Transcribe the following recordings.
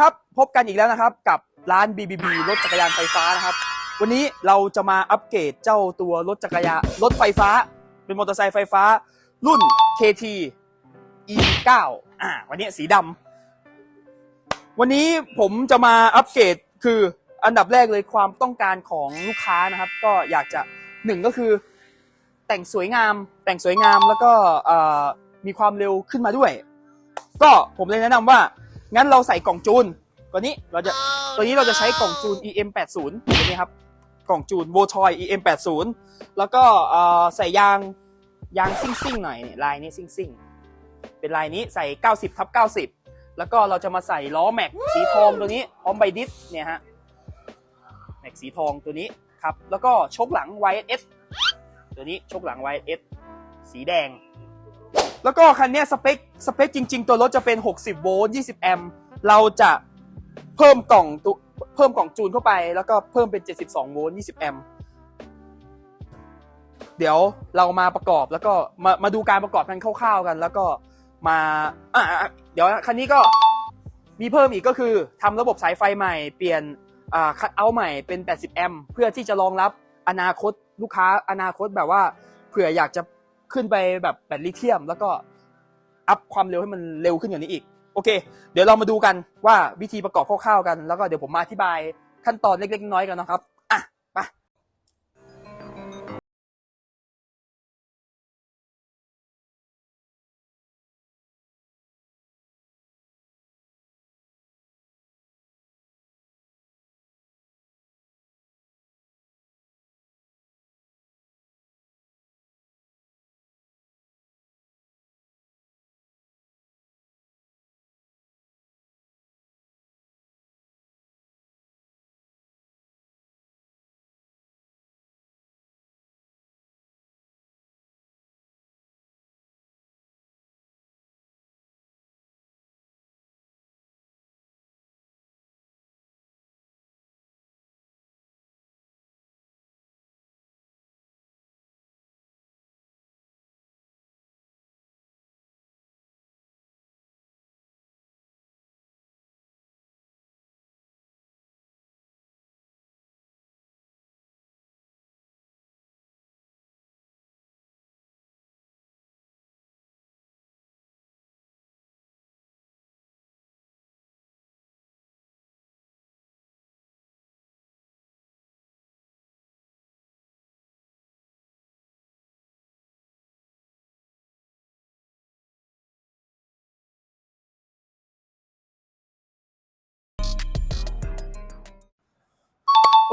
ครับ พบกันอีกแล้วนะครับกับร้าน BBB รถจักรยานไฟฟ้านะครับ วันนี้เราจะมาอัปเกรดเจ้าตัวรถจักรยานรถไฟฟ้า เป็นมอเตอร์ไซค์ไฟฟ้า รุ่น KT E9 อ่าวันนี้สีดำวันนี้ผมจะมาอัปเกรดคืออันดับแรกเลยความต้องการของลูกค้านะครับ ก็อยากจะหนึ่งก็คือ แต่งสวยงาม แต่งสวยงามแล้วก็มีความเร็วขึ้นมาด้วย ก็ผมเลยแนะนำว่า งั้นเราใส่กล่องจูนตัวนี้เราจะตัวนี้เราจะใช้กล่องจูน EM80 ตัวนี้ครับกล่องจูนโวทอย EM80 แล้วก็เอ่อใส่ยางยางซิ่งซิ่งๆหน่อยนี่ลายนี้ซิ่งซิ่งๆเป็นลายนี้ใส่ 90ทับ90 แล้วก็เราจะมาใส่ล้อแม็กสีทองตัวนี้พร้อมใบดิสเนี่ยฮะแม็กสีทองตัวนี้ครับแล้วก็ชกหลัง YS ตัวนี้ชกหลัง YS สีแดง แล้วก็คันนี้สเปคสเปคจริง ๆ ตัวรถจะเป็น 60 โวลต์ 20 แอมป์เราจะเพิ่มกล่องตุเพิ่มกล่องจูนเข้าไป แล้วก็เพิ่มเป็น 72 โวลต์ 20 แอมป์เดี๋ยวเรามาประกอบแล้วก็มามาดูการประกอบกันคร่าวๆกัน แล้วก็มาอะอะเดี๋ยวคันนี้ก็มีเพิ่มอีกก็คือทำระบบสายไฟใหม่เปลี่ยนอ่าคัดเอาใหม่เป็น 80 แอมป์เพื่อที่จะรองรับอนาคตลูกค้าอนาคตแบบว่าเผื่ออยากจะ ขึ้นไปแบบแบตลิเทียม แล้วก็อัพความเร็วให้มันเร็วขึ้นกว่านี้อีก โอเค เดี๋ยวเรามาดูกันว่าวิธีประกอบคร่าวๆกัน แล้วก็เดี๋ยวผมมาอธิบายขั้นตอนเล็กๆน้อยๆกันนะครับ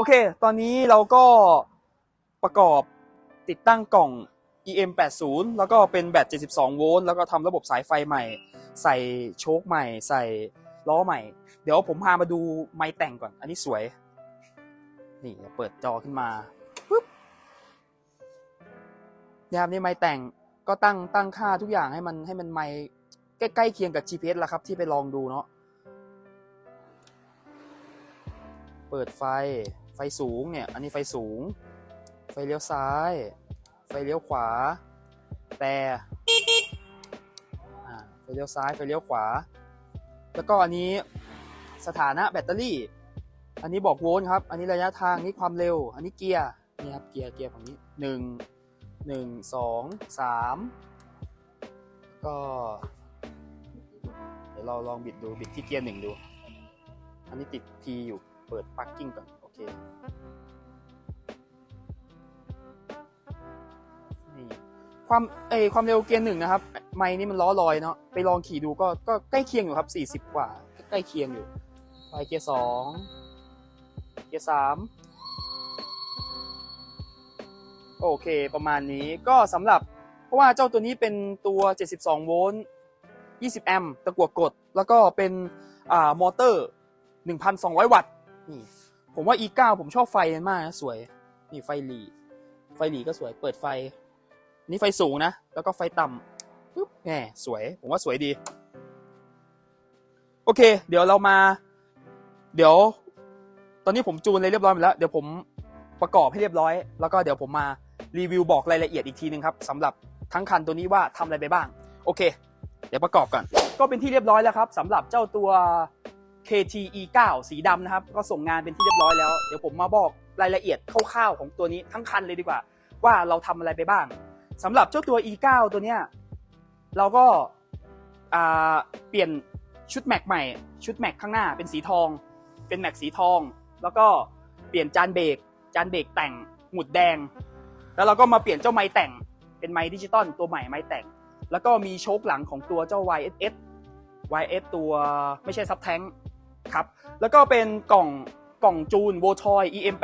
โอเค ตอนนี้เราก็ประกอบติดตั้งกล่อง EM80 แล้วก็เป็นแบต 72 โวลต์ แล้วก็ทำระบบสายไฟใหม่ ใส่โชคใหม่ ใส่ล้อใหม่ เดี๋ยวผมพามาดูไม้แต่งก่อน อันนี้สวย นี่เปิดจอขึ้นมาปึ๊บนี่ครับนี่ไม้แต่งก็ตั้งตั้งค่าทุกอย่างให้มันให้มันไม้ใกล้ๆเคียงกับ GPS แล้วครับที่ไปลองดูเนาะ เปิดไฟ ไฟสูงเนี่ย อันนี้ไฟสูง ไฟเลี้ยวซ้าย ไฟเลี้ยวขวา แต่ไฟเลี้ยวซ้าย ไฟเลี้ยวขวา แล้วก็อันนี้สถานะแบตเตอรี่ อันนี้บอกโวลต์ครับ อันนี้ระยะทาง นี่ความเร็ว อันนี้เกียร์ นี่ครับ เกียร์ เกียร์ฝั่งนี้หนึ่งหนึ่งสองสามก็เดี๋ยวเราลองบิดดู บิดที่เกียร์หนึ่งดู อันนี้ติด P อยู่ เปิดปลั๊กกิ้งก่อน โอเคนี่ความเอความเร็วเกียร์หนึ่งนะครับ ไม้นี่มันล้อลอยเนาะไปลองขี่ดูก็ก็ใกล้เคียงอยู่ครับ40กว่า ใกล้เคียงอยู่ ไปเกียร์สองเกียร์สามโอเคประมาณนี้ก็สำหรับเพราะว่าเจ้าตัวนี้เป็นตัว 72 โวลต์ 20 แอมป์ตะกั่วกด แล้วก็เป็นอ่ามอเตอร์ 1,200 วัตต์ นี่ ผมว่า E9 ผมชอบไฟมันมากนะสวย นี่ไฟหลี ไฟหลีก็สวย เปิดไฟ นี่ไฟสูงนะ แล้วก็ไฟต่ำปึ๊บแหมสวย ผมว่าสวยดี โอเค เดี๋ยวเรามา เดี๋ยว ตอนนี้ผมจูนเลยเรียบร้อยหมดแล้ว เดี๋ยวผมประกอบให้เรียบร้อย แล้วก็เดี๋ยวผมมารีวิวบอกรายละเอียดอีกทีนึงครับสำหรับทั้งคันตัวนี้ว่าทำอะไรไปบ้าง โอเค เดี๋ยวประกอบก่อน ก็เป็นที่เรียบร้อยแล้วครับสำหรับเจ้าตัว KT E9 สีดำนะครับ ก็ส่งงานเป็นที่เรียบร้อยแล้ว เดี๋ยวผมมาบอกรายละเอียดคร่าวๆของตัวนี้ทั้งคันเลยดีกว่า ว่าเราทำอะไรไปบ้างสำหรับเจ้าตัว E9 ตัวเนี้ยเราก็เปลี่ยนชุดแม็กใหม่ ชุดแม็กข้างหน้าเป็นสีทอง เป็นแม็กสีทอง แล้วก็เปลี่ยนจานเบรกจานเบรกแต่งหมุดแดง แล้วเราก็มาเปลี่ยนเจ้าไม้แต่งเป็นไม้ดิจิตอลตัวใหม่ไม้แต่ง แล้วก็มีโชคหลังของตัวเจ้า YSS YS ตัวไม่ใช่ซับแทง ครับ แล้วก็เป็นกล่องกล่องจูนโวทอย EM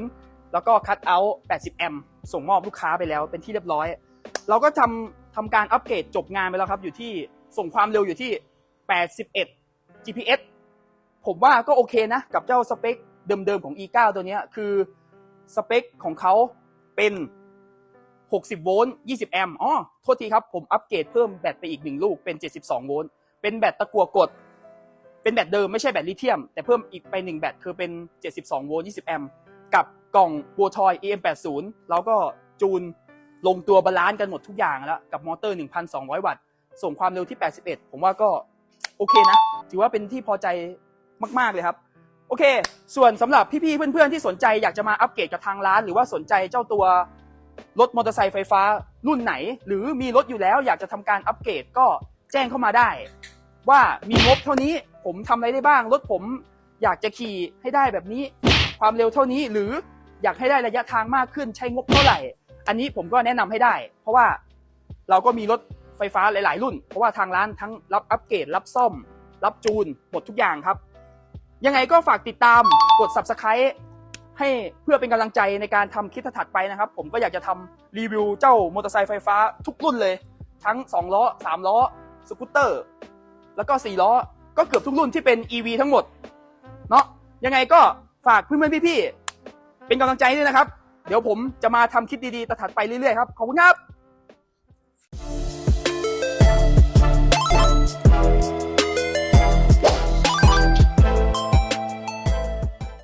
80แล้วก็คัตเอาท์80 แอมป์ส่งมอบลูกค้าไปแล้วเป็นที่เรียบร้อย เราก็ทำทำการอัปเกรดจบงานไปแล้วครับ อยู่ที่ส่งความเร็วอยู่ที่ 81 GPS ผมว่าก็โอเคนะ กับเจ้าสเปคเดิมๆของ E9 ตัวนี้คือสเปคของเขาเป็น 60 โวลต์ 20 แอมป์อ๋อ โทษทีครับ ผมอัปเกรดเพิ่มแบตไปอีกหนึ่งลูกเป็น 72 โวลต์ เป็นแบตตะกัวกด เป็นแบตเดิมไม่ใช่แบตลิเธียม แต่เพิ่มอีกไปหนึ่งแบตคือเป็น 72 โวลต์ 20 แอมป์กับกล่องบัวทอย EM80 แล้วก็จูนลงตัวบาลานซ์กันหมดทุกอย่างแล้ว กับมอเตอร์ 1,200 วัตต์ ส่งความเร็วที่ 81 ผมว่าก็โอเคนะ ถือว่าเป็นที่พอใจมาก ๆ เลยครับ โอเค ส่วนสำหรับพี่ ๆ เพื่อน ๆ ที่สนใจอยากจะมาอัปเกรดกับทางร้าน หรือว่าสนใจเจ้าตัวรถมอเตอร์ไซค์ไฟฟ้ารุ่นไหน หรือมีรถอยู่แล้วอยากจะทำการอัปเกรดก็แจ้งเข้ามาได้ ว่ามีงบเท่านี้ผมทำอะไรได้บ้างรถผมอยากจะขี่ให้ได้แบบนี้ ความเร็วเท่านี้หรืออยากให้ได้ระยะทางมากขึ้นใช้งบเท่าไหร่ อันนี้ผมก็แนะนำให้ได้ เพราะว่าเราก็มีรถไฟฟ้าหลาย ๆ รุ่น เพราะว่าทางร้านทั้งรับอัปเกรดรับซ่อม รับจูน หมดทุกอย่างครับ ยังไงก็ฝากติดตามกด subscribe ให้เพื่อเป็นกำลังใจในการทำคลิปถัดไปนะครับ ผมก็อยากจะทำรีวิวเจ้ามอเตอร์ไซค์ไฟฟ้าทุกรุ่นเลย ทั้ง 2 ล้อ 3 ล้อ สกูตเตอร์ แล้วก็4ล้อ ก็เกือบทุกรุ่นที่เป็น EV ทั้งหมด เนาะยังไงก็ฝากเพื่อนๆพี่ๆเป็นกำลังใจด้วยนะครับ เดี๋ยวผมจะมาทำคลิปดีๆตถัดไปเรื่อยๆครับ ขอบคุณครับ